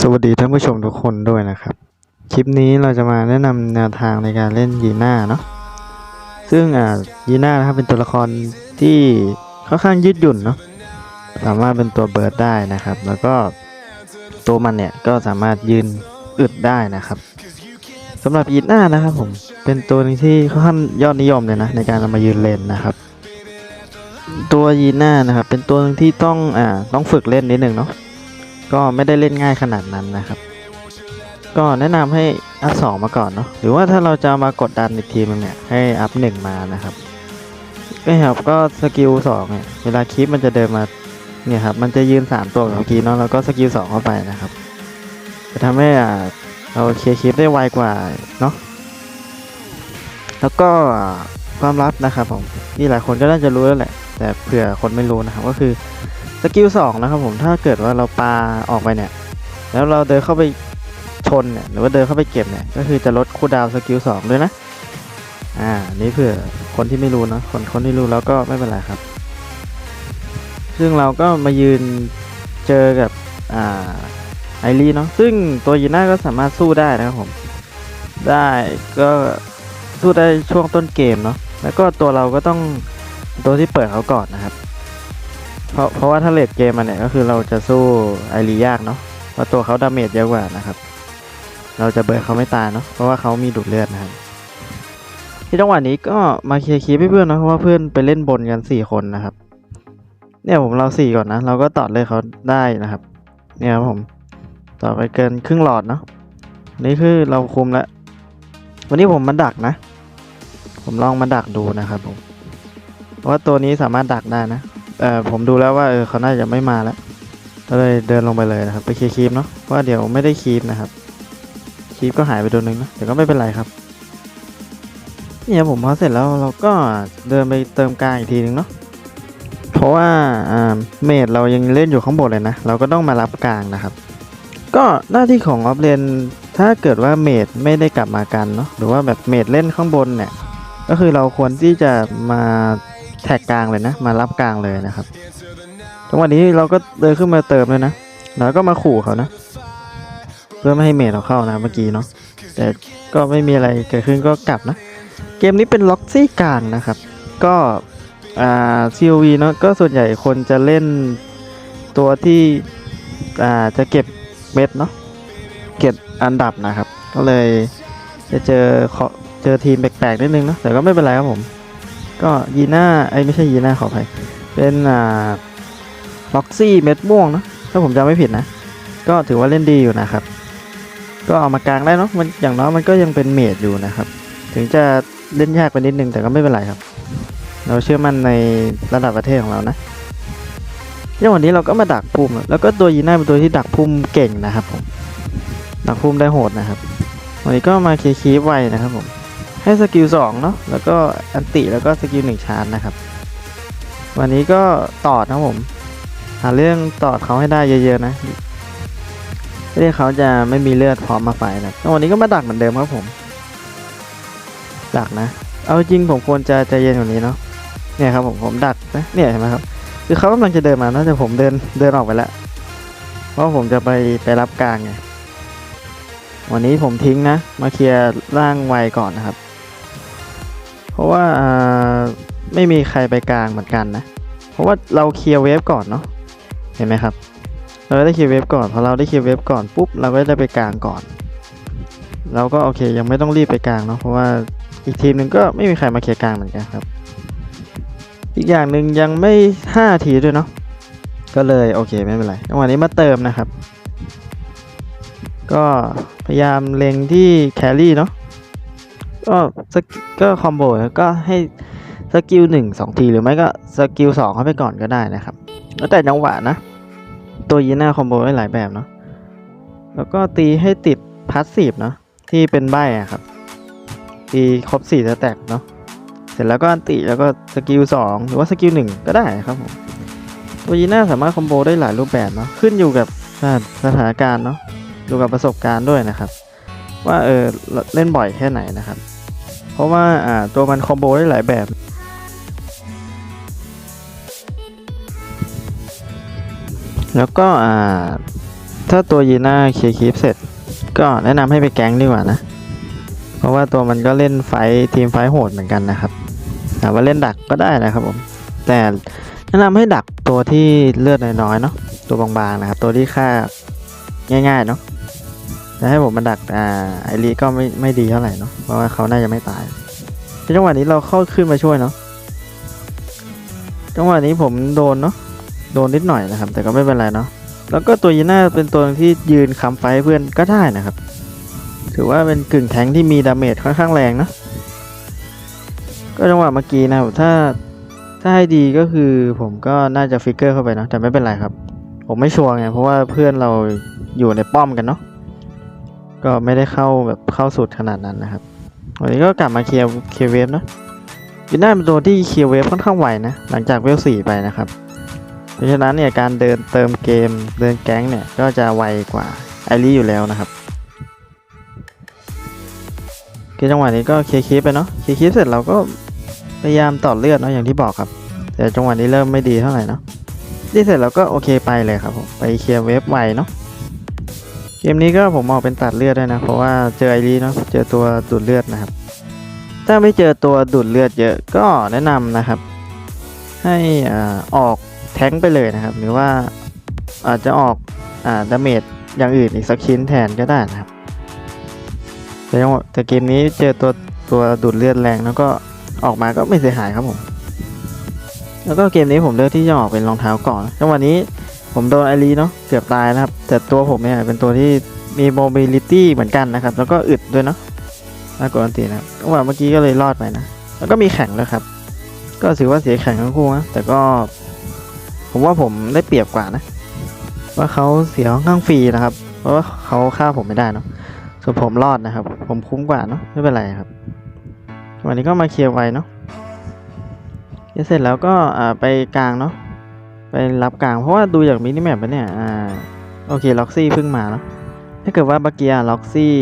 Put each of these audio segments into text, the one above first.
สวัสดีท่านผู้ชมทุกคนด้วยนะครับ คลิปนี้เราจะมาแนะนำแนวทางในการเล่นยีน่าเนาะซึ่งอ่ายีน่านะครับเป็นตัวละครที่ค่อนข้างยืดหยุ่นเนาะสามารถเป็นตัวเบิร์ดได้นะครับ แล้วก็ตัวมันเนี่ยก็สามารถยืนอึดได้นะครับสำหรับยีน่านะครับผมเป็นตัวนึงที่ค่อนข้างยอดนิยมเลยนะในการเอามายืนเลนนะครับ ตัวยีน่านะครับเป็นตัวนึงที่ต้องอ่าต้องฝึกเล่นนิดหนึ่งเนาะ ก็ไม่ได้เล่นง่ายขนาดนั้นนะครับ ก็แนะนำให้อัพสองมาก่อนเนาะหรือว่าถ้าเราจะมากดดันอีกทีนึงเนี่ยให้อัพหนึ่งมานะครับก็ครับก็สกิลสองเนี่ยเวลาคลิปมันจะเดินมาเนี่ยครับมันจะยืนสามตัวแบบเมื่อกี้เนาะแล้วก็สกิลสองเข้าไปนะครับจะทำให้อ่าเราเคลียร์คลิปได้ไวกว่าเนาะแล้วก็ความลับนะครับผมที่หลายคนก็น่าจะรู้แล้วแหละ แต่เผื่อคนไม่รู้นะครับก็คือ สกิลสองนะครับผมถ้าเกิดว่าเราปาออกไปเนี่ย แล้วเราเดินเข้าไปชนเนี่ยหรือว่าเดินเข้าไปเก็บเนี่ยก็คือจะลดคูดาวสกิลสองด้วยนะอ่านี่เผื่อคนที่ไม่รู้เนะคนคนที่รู้แล้วก็ไม่เป็นไรครับ ซึ่งเราก็มายืนเจอกับอ่าไอรีเนาะซึ่งตัวยีน่าก็สามารถสู้ได้นะครับผม ได้ก็สู้ได้ช่วงต้นเกมเนาะแล้วก็ตัวเราก็ต้องตัวที่เปิดเขาก่อนนะครับ เพราะเพราะว่าถ้าเลดเกมมันเนี่ยก็คือเราจะสู้ไอรียากเนาะเพราะตัวเขาดาเมจเยอะกว่านะครับ เราจะเบิร์เขาไม่ตายเนาะเพราะว่าเขามีดูดเลือดนะครับที่จังหวะนี้ก็มาเคลียร์คีเพื่อนนะเพราะว่าเพื่อนไปเล่นบนกันสี่คนนะครับ เนี่ยผมเราสี่ก่อนนะ เราก็ตอดเลยเขาได้นะครับ เนี่ยครับผมต่อไปเกินครึ่งหลอดเนาะนี่คือเราคุมแล้ววันนี้ผมมาดักนะ ผมลองมาดักดูนะครับผมเพราะว่าตัวนี้สามารถดักได้นะ เอ่อผมดูแล้วว่าเออเขาน่าจะไม่มาแล้วก็เลยเดินลงไปเลยนะครับไปเคลียร์คีปเนาะว่าเดี๋ยวไม่ได้คีปนะครับคีปก็หายไปตัวหนึงนะแต่ก็ไม่เป็นไรครับเนี่ยผมพอเสร็จแล้วเราก็เดินไปเติมกลางอีกทีนึงเนาะเพราะว่าอ่าเมดเรายังเล่นอยู่ข้างบนเลยนะเราก็ต้องมารับกลางนะครับ ก็หน้าที่ของออฟเลนถ้าเกิดว่าเมดไม่ได้กลับมากันเนาะหรือว่าแบบเมดเล่นข้างบนเนี่ยก็คือเราควรที่จะมา แท็กกลางเลยนะ มารับกลางเลยนะครับจังหวะนี้เราก็เดินขึ้นมาเติมเลยนะแล้วก็มาขู่เขานะ เพื่อไม่ให้เมทเราเข้านะเมื่อกี้เนาะแต่ก็ไม่มีอะไรเกิดขึ้นก็กลับนะ เกมนี้เป็นล็อกซี่กลางนะครับ ก็อ่า COV เนาะก็ส่วนใหญ่คนจะเล่นตัวที่อ่าจะเก็บเม็ดเนาะเก็บอันดับนะครับ ก็เลยจะเจอขอเจอทีมแปลกๆนิดนึงเนาะแต่ก็ไม่เป็นไรครับผม ก็ยีน่าไอ้ไม่ใช่ยีน่าขออภัยเป็นอ่าล็อกซี่เม็ดม่วงนะถ้าผมจำไม่ผิดนะ ก็ถือว่าเล่นดีอยู่นะครับ ก็เอามากลางได้เนาะมันอย่างน้อยมันก็ยังเป็นเมดอยู่นะครับ ถึงจะเล่นยากไปนิดนึงแต่ก็ไม่เป็นไรครับ เราเชื่อมั่นในระดับประเทศของเรานะที่วันนี้เราก็มาดักพุ่มแล้วก็ตัวยีน่าเป็นตัวที่ดักพุ่มเก่งนะครับผมดักพุ่มได้โหดนะครับ วันนี้ก็มาเคลียร์คีไวนะครับผม ให้สกิลสองเนาะแล้วก็อันติแล้วก็สกิลหนึ่งชาร์จนะครับ วันนี้ก็ตอดนะผมหาเรื่องตอดเขาให้ได้เยอะๆนะไม่ได้เขาจะไม่มีเลือดพร้อมมาไฟนะววันนี้ก็มาดักเหมือนเดิมครับผมดักนะ เอาจริงผมควรจะใจเย็นกว่านี้เนาะเนี่ยครับผมผมดักนะเนี่ยเห็นไหมครับคือเขากำลังจะเดินมานะแต่ผมเดินเดินออกไปแล้วเพราะผมจะไปไปรับกลางไงวันนี้ผมทิ้งนะ มาเคลียร์ร่างไวก่อนนะครับ เพราะว่าไม่มีใครไปกลางเหมือนกันนะ เพราะว่าเราเคลียร์เวฟก่อนเนาะเห็นไหมครับ เราได้เคลียร์เวฟก่อนพอเราได้เคลียร์เวฟก่อนปุ๊บเราก็ได้ไปกลางก่อนเราก็โอเคยังไม่ต้องรีบไปกลางเนาะเพราะว่าอีกทีมหนึ่งก็ไม่มีใครมาเคลียร์กลางเหมือนกันครับ อีกอย่างหนึ่งยังไม่ห้าทีด้วยเนาะก็เลยโอเคไม่เป็นไรจังหวะนี้มาเติมนะครับ ก็พยายามเล็งที่แครี่เนาะ ก็สกก็คอมโบแล้วก็ให้สกิลหนึ่งสองทีหรือไม่ก็สกิลสองเข้าไปก่อนก็ได้นะครับ แล้วแต่จังหวะนะ ตัวยีน่าคอมโบได้หลายแบบเนาะแล้วก็ตีให้ติดพาสซีฟเนาะที่เป็นใบอะครับ ตีครบสี่สแต็กเนาะเสร็จแล้วก็อันติแล้วก็สกิลสองหรือว่าสกิลหนึ่งก็ได้ครับผมตัวยีน่าสามารถคอมโบได้หลายรูปแบบเนาะขึ้นอยู่กับสถานการณ์เนาะอยู่กับประสบการณ์ด้วยนะครับ ว่าเออเล่นบ่อยแค่ไหนนะครับ เพราะว่าตัวมันคอมโบได้หลายแบบ แล้วก็ถ้าตัวยีน่าเคลียร์คลิปเสร็จ ก็แนะนำให้ไปแก๊งดีกว่านะ เพราะว่าตัวมันก็เล่นไฟทีมไฟโหดเหมือนกันนะครับถามว่าเล่นดักก็ได้นะครับผมแต่แนะนำให้ดักตัวที่เลือดน้อยๆเนาะตัวบางๆนะครับ ตัวที่ฆ่าง่ายๆเนาะ แต่ให้ผมมาดักอ่าไอรีก็ไม่ไม่ดีเท่าไหร่เนาะเพราะว่าเขาน่าจะไม่ตายในจังหวะนี้เราเข้าขึ้นมาช่วยเนาะจังหวะนี้ผมโดนเนาะโดนนิดหน่อยนะครับ แต่ก็ไม่เป็นไรเนาะแล้วก็ตัวยีน่าเป็นตัวที่ยืนค้ำไฟเพื่อนก็ได้นะครับ ถือว่าเป็นกึ่งแทงที่มีดาเมจค่อนข้างแรงเนาะก็จังหวะเมื่อกี้นะครับถ้าถ้าให้ดีก็คือผมก็น่าจะฟิกเกอร์เข้าไปเนาะแต่ไม่เป็นไรครับ ผมไม่ชัวร์ไงเพราะว่าเพื่อนเราอยู่ในป้อมกันเนาะ ก็ไม่ได้เข้าแบบเข้าสุดขนาดนั้นนะครับ วันนี้ก็กลับมาเคลียร์เคลียร์เวฟเนาะวิน่าเป็นตัวที่เคลียร์เวฟค่อนข้างไวนะ หลังจากเวลสี่ไปนะครับ เพราะฉะนั้นเนี่ยการเดินเติมเกมเดินแก๊งเนี่ยก็จะไวกว่าไอรีอยู่แล้วนะครับคือจังหวะนี้ก็เคลียร์คลิปไปเนาะเคลียร์คลิปเสร็จเราก็พยายามต่อเลือดเนาะอย่างที่บอกครับ แต่จังหวะนี้เริ่มไม่ดีเท่าไหร่เนาะที่เสร็จเราก็โอเคไปเลยครับผมไปเคลียร์เวฟไวเนาะ เกมนี้ก็ผมออกเป็นตัดเลือดด้วยนะ เพราะว่าเจอไอรีเนาะเจอตัวดูดเลือดนะครับ ถ้าไม่เจอตัวดูดเลือดเยอะก็แนะนำนะครับ ให้อออกแท้งไปเลยนะครับ หรือว่าอาจจะออกอาดาเมจอย่างอื่นอีกสักชิ้นแทนก็ได้นะครับ แต่จังแต่เกมนี้เจอตัวตัวดูดเลือดแรงแล้วก็ออกมาก็ไม่เสียหายครับผม แล้วก็เกมนี้ผมเลือกที่จะออกเป็นรองเท้าก่อนจังหวะนี้ ผมโดนไอรีเนาะเกือบตายนะครับ แต่ตัวผมเนี่ยเป็นตัวที่มีโมบิลิตี้เหมือนกันนะครับ แล้วก็อึดด้วยเนาะมากกว่าอันตีนะครับจังหวะเมื่อกี้ก็เลยรอดไปนะ แล้วก็มีแข่งแล้วครับ ก็ถือว่าเสียแข่งทั้งคู่นะแต่ก็ ผมว่าผมได้เปรียบกว่านะ ว่าเขาเสียค่อนข้างฟรีนะครับ เพราะว่าเขาฆ่าผมไม่ได้เนาะส่วนผมรอดนะครับ ผมคุ้มกว่าเนาะไม่เป็นไรครับ วันนี้ก็มาเคลียร์ไว้เนาะเคลียร์เสร็จแล้วก็ไปกลางเนาะ ไปรับกลาง เพราะว่าดูจากมินิแมปแล้วเนี่ย อ่า โอเค ล็อกซี่เพิ่งมาเนาะ ถ้าเกิดว่าบักเกียล็อกซี่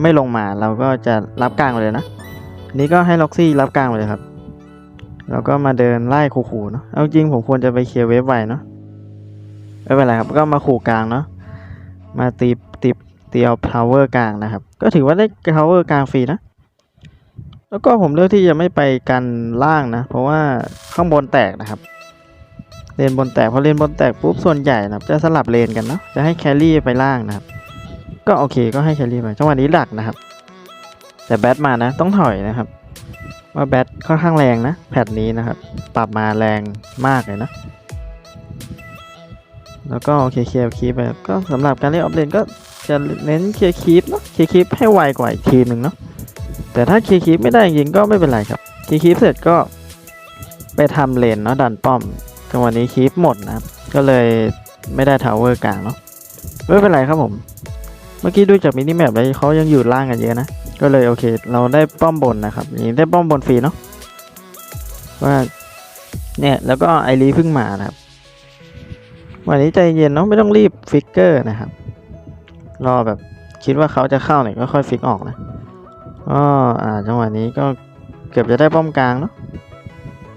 ไม่ลงมา เราก็จะรับกลางไปเลยนะ นี้ก็ให้ล็อกซี่รับกลางไปเลยครับ แล้วก็มาเดินไล่ขู่ๆเนาะ เอาจริงผมควรจะไปเคลียร์เวฟไวเนาะ ไม่เป็นไรครับ ก็มาขู่กลางเนาะ มาตีตีเตียวพาวเวอร์กลางนะครับ ก็ถือว่าได้พาวเวอร์กลางฟรีนะ แล้วก็ผมเลือกที่จะไม่ไปกันล่างนะ เพราะว่าข้างบนแตกนะครับ เลนบนแตกพอเลนบนแตกปุ๊บส่วนใหญ่นะครับจะสลับเลนกันเนาะจะให้แครี่ไปล่างนะครับ ก็โอเคก็ให้แครี่ไปจังหวะนี้ดักนะครับ แต่แบทมานะต้องถอยนะครับว่าแบทค่อนข้างแรงนะแพทนี้นะครับ ปรับมาแรงมากเลยนะ แล้วก็โอเคเคลียร์คีปไปก็สำหรับการเล่นออฟเลนก็จะเน้นเคลียร์คีปเนาะเคลียร์คีปให้ไวกว่าอีกทีหนึ่งเนาะแต่ถ้าเคลียร์คีปไม่ได้จริงก็ไม่เป็นไรครับเคลียร์คีปเสร็จก็ไปทำเลนเนาะดันป้อม จังหวะนี้คีปหมดนะครับ ก็เลยไม่ได้ทาวเวอร์กลางเนาะไม่เป็นไรครับผม เมื่อกี้ดูจากมินิแมปแล้วเขายังอยู่ล่างกันเยอะนะ ก็เลยโอเค เราได้ป้อมบนนะครับนี้ได้ป้อมบนฟรีเนาะว่าเนี่ยแล้วก็ไอรีเพิ่งมานะครับ วันนี้ใจเย็นเนาะไม่ต้องรีบฟิกเกอร์นะครับ รอแบบคิดว่าเขาจะเข้าเนี่ยก็ค่อยฟิกออกนะก็อ่าจังหวะนี้ก็เกือบจะได้ป้อมกลางเนาะ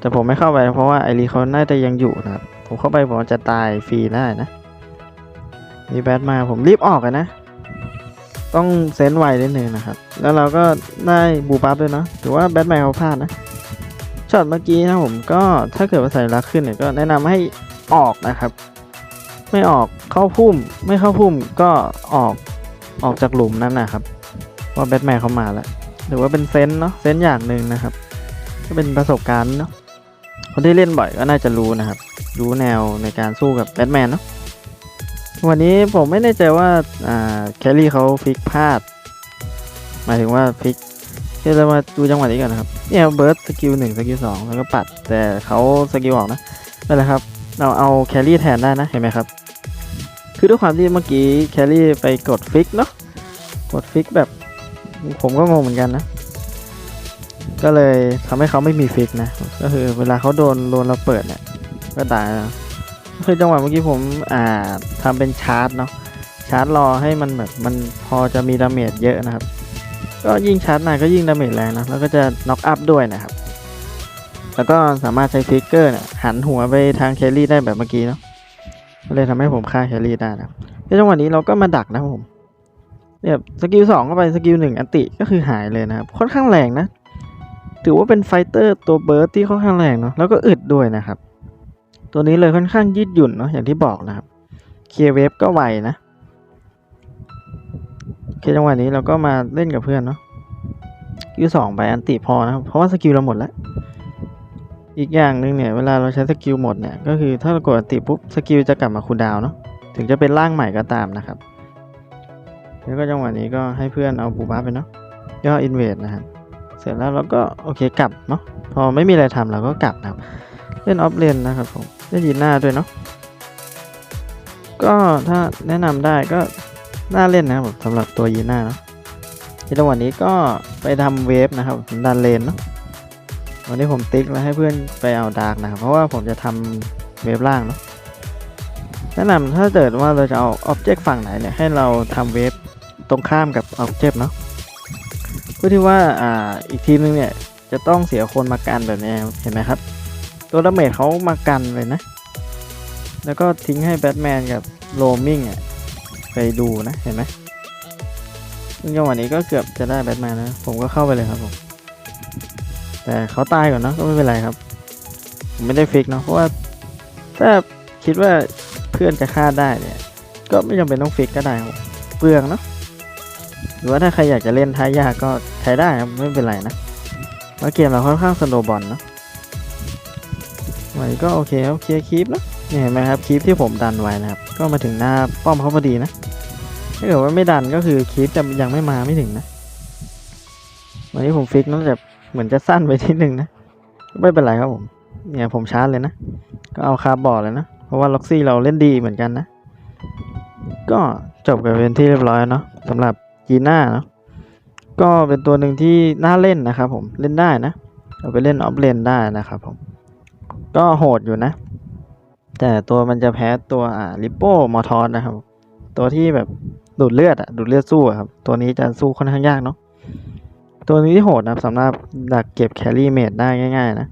แต่ผมไม่เข้าไปเพราะว่าไอรีเขาน่าจะยังอยู่นะครับ ผมเข้าไปผมจะตายฟรีได้นะ มีแบทมาผมรีบออกกันนะ ต้องเซนไวนิดนึงนะครับ แล้วเราก็ได้บูปับด้วยเนาะถือว่าแบทแมนเขาพลาดนะช็อตเมื่อกี้นะผมก็ถ้าเกิดว่าใส่รักขึ้นเนี่ยก็แนะนำให้ออกนะครับ ไม่ออกเข้าพุ่ม ไม่เข้าพุ่มก็ออกออกจากหลุมนั้นนะครับ ว่าแบทแมนเขามาแล้วหรือว่าเป็นเซนเนาะเซนอย่างหนึ่งนะครับ ก็เป็นประสบการณ์เนาะ คนที่เล่นบ่อยก็น่าจะรู้นะครับ รู้แนวในการสู้กับแบทแมนเนาะวันนี้ผมไม่แน่ใจว่าแคลรี่เขาฟิกพลาด หมายถึงว่าฟิกเรามาดูจังหวะนี้ก่อนนะครับ เนี่ยเบิร์ดสกิลหนึ่งสกิลสองแล้วก็ปัด แต่เขาสกิลออกนะนั่นแหละครับ เราเอาแคลรี่แทนได้นะ เห็นไหมครับ คือด้วยความที่เมื่อกี้แคลรี่ไปกดฟิกเนาะ กดฟิกแบบ ผมก็งงเหมือนกันนะ ก็เลยทำให้เขาไม่มีฟิกนะ ก็คือเวลาเขาโดนโดนเราเปิดเนี่ย ก็ตายคือจังหวะเมื่อกี้ผมอ่าทำเป็นชาร์จเนาะ ชาร์จรอให้มันแบบมันพอจะมีดาเมจเยอะนะครับ ก็ยิ่งชาร์จนานก็ยิ่งดาเมจแรงนะ แล้วก็จะน็อกอัพด้วยนะครับ แล้วก็สามารถใช้ฟิกเกอร์เนี่ยหันหัวไปทางแครี่ได้แบบเมื่อกี้เนาะ ก็เลยทำให้ผมฆ่าแครี่ได้นะในจังหวะนี้เราก็มาดักนะผมเนี่ยสกิลสองเข้าไปสกิลหนึ่งอันติก็คือหายเลยนะครับ ค่อนข้างแรงนะ ถือว่าเป็นไฟเตอร์ตัวเบิร์ดที่ค่อนข้างแรงเนาะแล้วก็อึดด้วยนะครับ ตัวนี้เลยค่อนข้างยืดหยุ่นเนาะอย่างที่บอกนะครับเคเวฟก็ไวนะโอเคจังหวะนี้เราก็มาเล่นกับเพื่อนเนาะสกิลสองไปอันติพอนะครับเพราะว่าสกิลเราหมดแล้ว อีกอย่างหนึ่งเนี่ยเวลาเราใช้สกิลหมดเนี่ยก็คือถ้าเรากดอันติปุ๊บสกิลจะกลับมาคูลดาวเนาะถึงจะเป็นร่างใหม่ก็ตามนะครับแล้วก็จังหวะนี้ก็ให้เพื่อนเอาบูบัฟไปเนาะย่ออินเวดนะครับ ร็จแล้วเราก็โอเคกลับเนาะพอไม่มีอะไรทำเราก็กลับนะครับ เล่นออฟเลนนะครับผมเล่นยีน่าด้วยเนาะก็ถ้าแนะนำได้ก็น่าเล่นนะครับผมสำหรับตัวยีน่าเนาะในจังหวะนี้ก็ไปทำเวฟนะครับดันเลนเนาะวันนี้ผมติ๊กแล้วให้เพื่อนไปเอาดาร์กนะครับเพราะว่าผมจะทำเวฟล่างเนาะแนะนำถ้าเกิดว่าเราจะเอาอ็อบเจกต์ฝั่งไหนเนี่ยให้เราทำเวฟตรงข้ามกับอ็อบเจกต์เนาะ พื่อที่ว่าอ่าอีกทีมนึงเนี่ยจะต้องเสียคนมากันแบบนี้เห็นไหมครับ ตัวดาเมจเขามากันเลยนะ แล้วก็ทิ้งให้แบทแมนกับโรมิงอะไปดูนะเห็นไหมซึ่งจังหวะนี้ก็เกือบจะได้แบทแมนนะผมก็เข้าไปเลยครับผมแต่เขาตายก่อนเนะก็ไม่เป็นไรครับ ผมไม่ได้ฟิกเนาะเพราะว่าถ้าคิดว่าเพื่อนจะฆ่าได้เนี่ย ก็ไม่จำเป็นต้องฟิกก็ได้ครับเปลืองเนาะ รือว่าถ้าใครอยากจะเล่นท้ายยากก็ใช้ได้ไม่เป็นไรนะเพราะเกมเราค่อนข้างสโนบอลเนาะวันนี้ก็โอเคครับเคลียร์คีปนะนี่เห็นไหมครับคีปที่ผมดันไว้นะครับ ก็มาถึงหน้าป้อมเขาพอดีนะถ้าเกิดว่าไม่ดันก็คือคีปจะยังไม่มาไม่ถึงนะวันนี้ผมฟิกนอกจากเหมือนจะสั้นไปทีนึงนะไม่เป็นไรครับผมเนี่ยผมชาร์จเลยนะ ก็เอาคาร์บอร์ดเลยนะ เพราะว่าล็อกซี่เราเล่นดีเหมือนกันนะ ก็จบกันเป็นที่เรียบร้อยเนาะสำหรับ จีน่าเนาะก็เป็นตัวหนึ่งที่น่าเล่นนะครับผมเล่นได้นะเอาไปเล่นออฟเลนได้นะครับผมก็โหดอยู่นะ แต่ตัวมันจะแพ้ตัวอ่าลิปโป้มอทอนนะครับ ตัวที่แบบดูดเลือดอะดูดเลือดสู้ครับ ตัวนี้จะสู้ค่อนข้างยากเนาะตัวนี้ที่โหดนะครับสำหรับดักเก็บแครี่เมดได้ง่าย ๆ นะ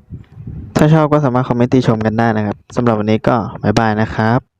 ถ้าชอบก็สามารถคอมเมนต์ติชมกันได้นะครับสำหรับวันนี้ก็บ๊ายบายนะครับ